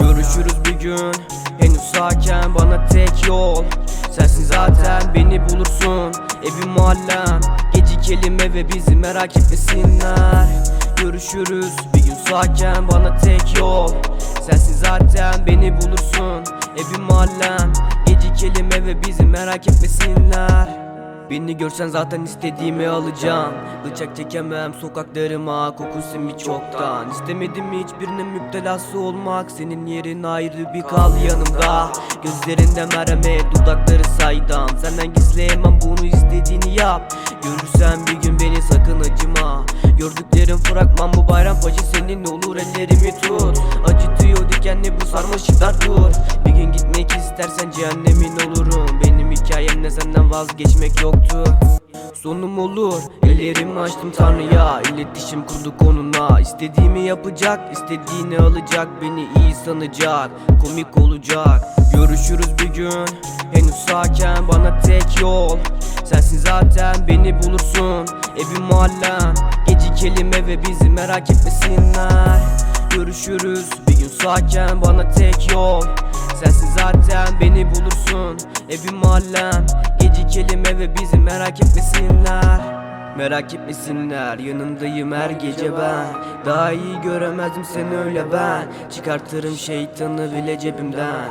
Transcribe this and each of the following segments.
Görüşürüz bir gün Henüz sağken bana tek yol. Sensin zaten beni bulursun. Evim mahallem Gecikelim eve bizi merak etmesinler. Görüşürüz bir gün sağken bana tek yol. Sensin zaten beni bulursun. Evim mahallem Gecikelim eve bizi merak etmesinler Beni görsen zaten istediğimi alacağım. Bıçak çekemem sokaklarıma Kokusu mi çoktan. İstemedim hiçbirinin müptelası olmak Senin yerin ayrı bir kal yanımda. Gözlerinde merhamet dudakları saydam. Senden gizleyemem bunu istediğini yap. Görürsen bir gün beni sakın acıma. Gördüklerim fragman bu bayram paşa senin olur ellerimi tut. Acıtıyor dikenli bu sarmaşıklar dur. Bir gün gitmek istersen cehennemin senden vazgeçmek yoktu. Sonum olur Ellerimi açtım Tanrı'ya. İletişim kurduk onunla. İstediğimi yapacak istediğini alacak Beni iyi sanacak Komik olacak. Görüşürüz bir gün Henüz sağken bana tek yol. Sensin zaten beni bulursun. Evim mahallem Gecikelim eve bizi merak etmesinler. Görüşürüz bir gün sağken bana tek yol. Sensin zaten beni bulursun Evim mahallem Gecikelim eve bizi merak etmesinler. Merak etmesinler yanındayım her gece ben. Daha iyi göremezdim seni öyle ben. Çıkartırım şeytanı bile cebimden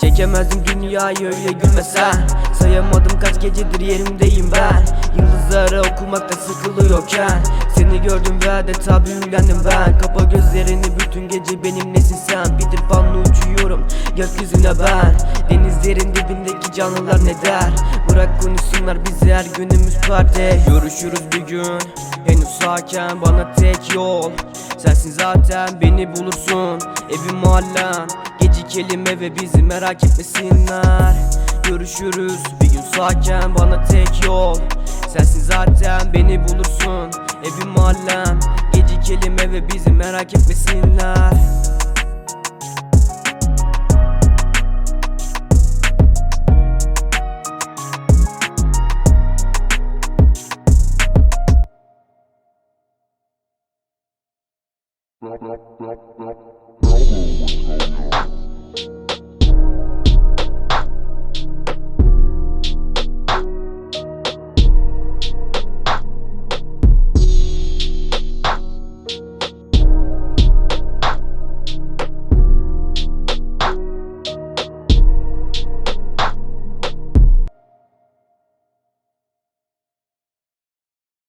Çekemezdim dünyayı öyle gülmesen. Sayamadım kaç gecedir yerimdeyim ben. Yıldızları okumakta sıkılıyorken. Seni gördüm ve adeta büyülendim ben. Kapa gözlerini bütün gece benimlesin sen? Peter Pan'la uçuyorum gökyüzüne ben. Denizlerin dibindeki canlılar ne der? Bırak konuşsunlar bizi her günümüz parti Görüşürüz bir gün Henüz sağken bana tek yol. Sensin zaten beni bulursun. Evim mahallem Gecikelim eve bizi merak etmesinler. Görüşürüz bir gün sağken bana tek yol. Sensin zaten beni bulursun Evim mahallem Gecikelim eve bizi merak etmesinler. Rock, rock, rock.